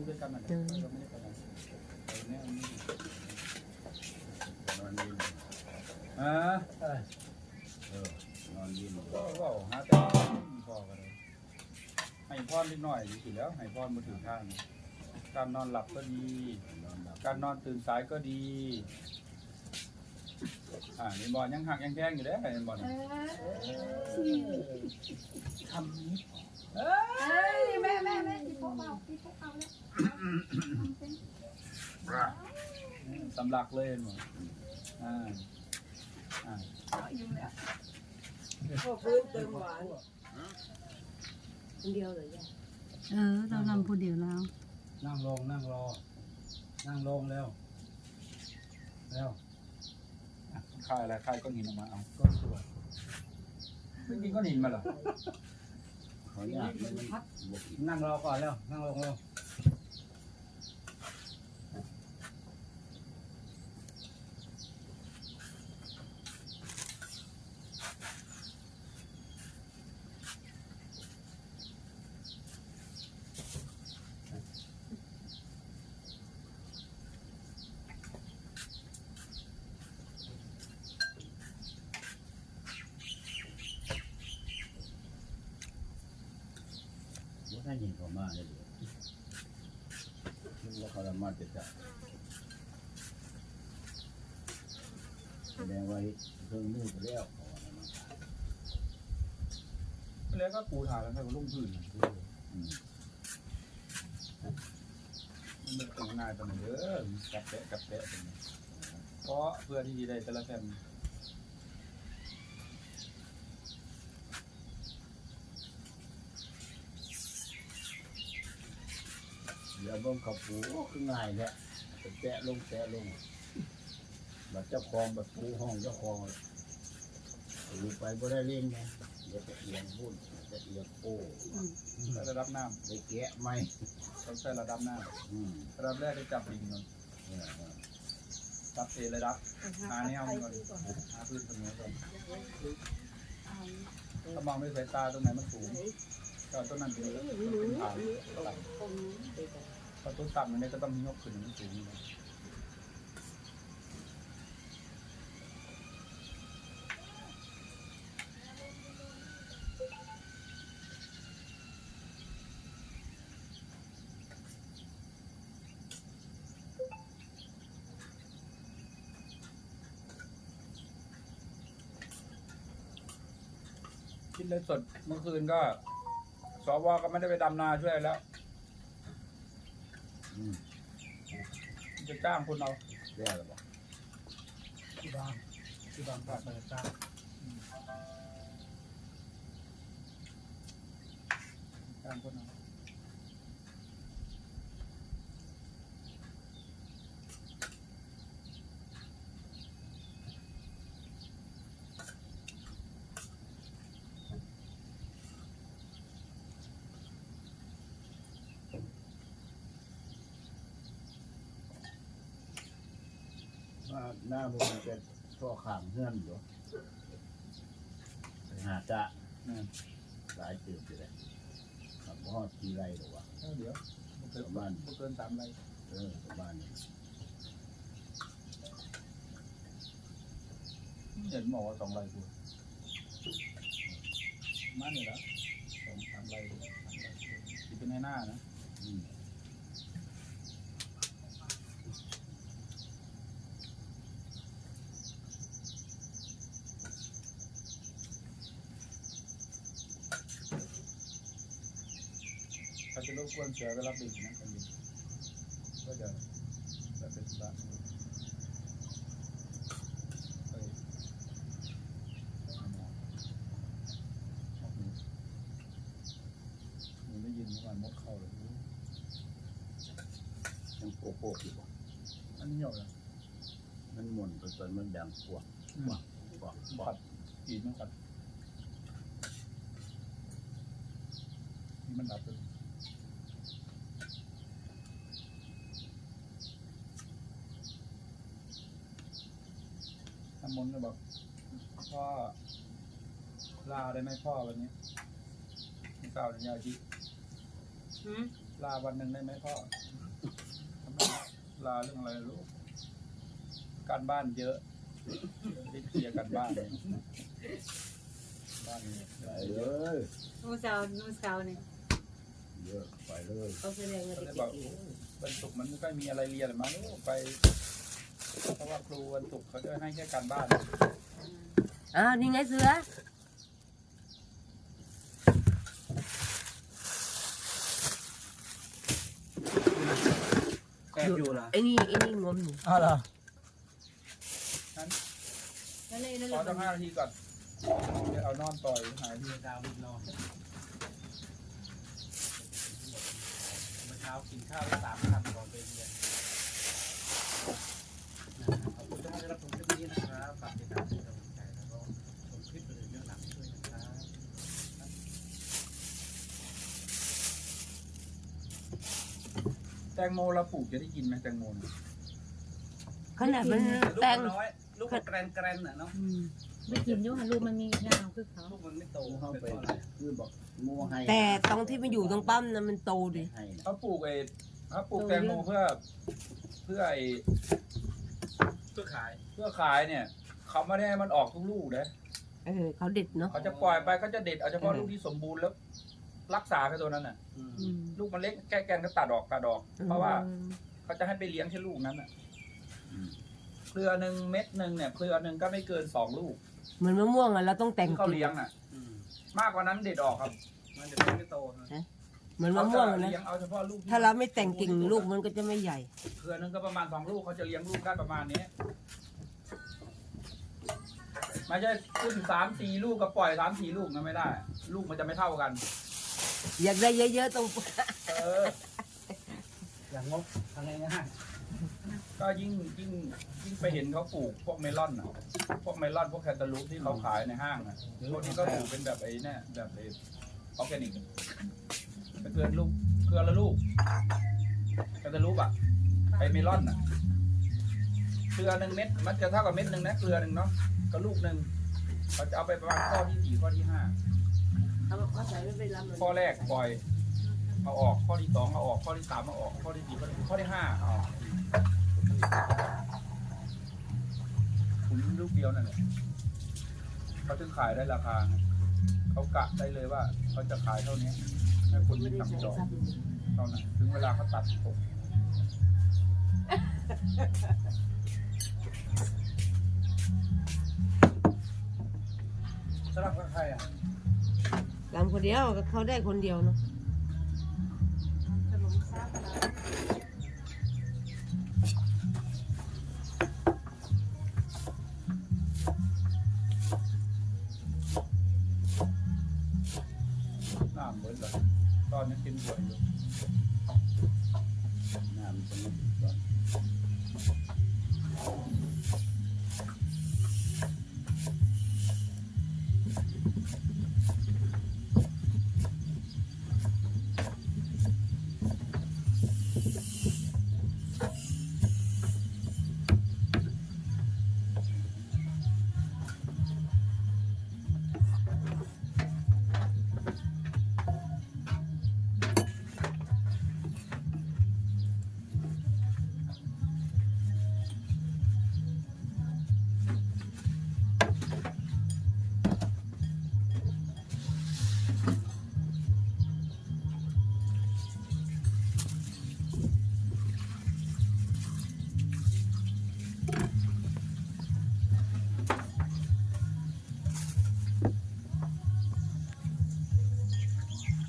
อยู่ด้วยกันนั่นแหละเออเราไม่ได้ไปไหนไปแน่นี่นอนยินอ่าเออนอนยินก็เว่าหาแต่พอกันเลยให้พรนิดหน่อยดีสิแล้วให้พรมาถึงทางการนอนหลับก็ดี การนอนตื่นสายก็ดี อ่านี่บอลยังหักยังแข้งอยู่เด้อเห็นบอลเออคำนี้เอ้ยแม่แม่แม่ที่พกเอาที่พกเอาแล้วทำเป็นสำลักเลยเห็นบ่อ่าอ่าเอาอยู่แล้วพอฟื้นเติมหวานคนเดียวเลยย่าเออเราทำผู้เดียวแล้ว นั่งลงนั่งรอ นั่งลงแล้วแล้วอะ คายอะไรคายก้อนหินออกมาเอาก็สวดไม่กินก้อนหินมาเหรอขออนุญาตมันนั่งรอก่อนแล้ว นั่งลงแล้ว ว่า ท่านยิงเขามาเลยเดี๋ยวคิดว่าเขาละมาจะจับแสดงว่าเครื่องมือไปแล้วเขาว่านะมันแล้วก็ปูถ่ายแล้วก็ลุ่มพื้นน่ะอืมมันเป็นของง่ายปานนั้นเด้อกับแปะกับแปะเป็นไงเพราะเพื่อที่จะได้แต่ละแฟม ดี๋ยวเบิ่งเขาปูโอ้คือง่ายแหละไปแตะลงแตะลงบัดเจ้าของบัดปูห้องเจ้าของปูไปบ่ได้เล่นไงเดี๋ยวจะเอียงบุ่นจะเอียงโป้ใส่ระดับน้ไปแกะไม่ำต้องใส่ระดับน้อืมำระดับแรกได้จับดินก่อนเออเออจับเทระดับหาแนวก่อนหาพื้นเสมอก่อนถ้ามองด้วยสายตาตรงไหนมันสูงก็ต้นนั้นเป็นเป็นฐานต่ำ พอต้นต่ำอันนี้ก็ต้องยกขึ้นมันสูงนะคิดเลยสดเมื่อคืนก็สวก็ไม่ได้ไปดำนาช่วยแล้ว อืม จะจ้างคนเอาแล้วหรอบอกที่บ้านที่บ้านฝากไปจ้างจ้างคนเอา ว่าหน้ามันจะทั่วขางเฮือนอยู่ไปหาจะเนี่ยหลายจืดอยู่เลยขับพ่อทีไรหรอวะเอาเดี๋ยวบ่เกินประมาณ บ่เกินสามไรเออประมาณนี้เห็นหมอว่าสองไรกูมาเนี่ยละสองสามไรสามไรที่เป็นในหน้านะ อืม ถ้าจะรบก วนเสือก็รับดื่มนะกันดื่ก็จะจะเป็นธุระไปหาหมอออกหูหนูได้ยินเมื่อวานมดเข้าเลยยังโกโปกอยู่บ่อันนี้เหนียวเลยมันหมุนไปจนมันดังกวกกวกกวกกวกดปีนมันขัดนี่มันดับเล ยน้ำมนต์ก็บอกพ่อลาได้ไหมพ่อวันนี้ไม่กล่าวถึงยาจีหืมลาวันหนึ่งได้ไหมพ่อทำไมลาเรื่องอะไรลูกการบ้านเยอะรีบเคลียร์การบ้านเลยบ้านเนี่ยไปเลยนูเสาร์นูเสาร์เนี่ยเยอะไปเลยเขาแสดงว่าก็จะเลยเก็บอบกอีกวันศุกร์มันไม่ค่อยมีอะไรเรียนหรอกมั้งลูกไป เพราะว่าครูวันศุกร์เขาจะให้แค่การบ้านอ้าวนี่ไงเสือแอบอยู่เหรอไอ้นี่ไอ้นี่งมอยู่อ้าวเหรอนั่นเลยนั่นขเลอยสักห้านาทีก่อนเดี๋ยวเอานอนต่อยหายดีดาววินนอนเมื่อเช้ากินข้าวได้สามคำก่อนไปเรียนขอบคุณทุกท่านที่รับชมคลิปนี้นะครับฝากติดตามเป็นกำลังใจแล้วก็ชมคลิปอื่นๆเรื่องหลังด้วยนะครับ แตงโมเราปลูกจะได้กินไหมแตงโมเนี่ยขนาดมันลูกแตงมันน้อยลูกมันแกรนแกรนน่ะเนาะอืมไม่กินอยุ่งลูกมันมีงาคือเขาลูกมันไม่โตเข้าเป็นไปเพราะอะไรคือบอกงูให้แต่ตรงที่มันอยู่ตรงปั๊มนั้นมันโตดิให้นะเขาปลูกไอ้เขาปลูกแตงโมเพื่อ เพื่อไอ้เพื่อขายเพื่อขายเนี่ยเขาไม่ได้ให้มันออกทุกลูกนะ เออเขาเด็ดเนาะเขาจะปล่อยไปเขาจะเด็ดเอาเฉพาะลูกที่สมบูรณ์แล้ว รักษาแค่ตัวนั้นน่ะอืมอืมลูกมันเล็กแก้แกนก็ตัดออกตัดออก เพราะว่าเขาจะให้ไปเลี้ยงแค่ลูกนั้นน่ะเครือหนึ่งเม็ดหนึ่งเนี่ยเครือหนึ่งก็ไม่เกินสองลูกเหมือนมะม่วงอะเราต้องแต่งที่เขากิ่งเลี้ยงน่ะอืมมากกว่านั้นเด็ดออกครับ มันจะไม่โตนะเหมือนมะม่วงอะเขาจนะเลี้ยงเอาเฉพาะลูกที่ถ้าเราไม่แต่งกิ่งลูกมันก็จะไม่ใหญ่ เครือหนึงก็ประมาณสองลูกเขาจะเลี้ยงลูกได้ประมาณนี้ไม่ใช่ขึ้นสามสี่ลูกก็ปล่อยสามสี่ลูกนะไม่ได้ ลูกมันจะไม่เท่ากัน อยากได้เยอะๆตรงเอออย่างงบอะไรง่ายก็ยิ่งยิ่งยิ่งไปเห็นเขาปลูกพวกเมลอนอะ พวกเมลอนพวกแคนตาลูปที่เขาขายในห้างอะพวกนี้ก็ปลูกเป็นแบบไอ้เนี่ยแบบไอ้ออร์แกนิกเป็นเกลือลูกเกลือละลูกแคนตาลูปอะไอ้เมลอนอะเกลือหนึ่งเม็ดมันจะเท่ากับเม็ดหนึ่งนะเกลือหนึ่งเนาะก็ลูกหนึ่งเขาจะเอาไปประมาณข้อที่สี่ข้อที่ห้า เขาเขาใส่ไม่เป็นลำข้อแรกปล่อยเอาออกข้อที่สองเอาออกข้อที่สามเอาออกข้อที่สี่ข้อที่ข้อที่ห้าเอาออกขุนลูกเดียวนั่นแหละเขาถึงขายได้ราคาไงเขากะได้เลยว่าเขาจะขายเท่านี้ให้คนไม่ที่ได้ใส่สั่งจองซับเท่านั้นถึงเวลาเขาตัดผมสำหรับใครอะ ลำคนเดียวเขาได้คนเดียวเนาะขนมซับเราน้ำเบิดเลยตอนนี้กินบ่อยอยู่น้ำจะม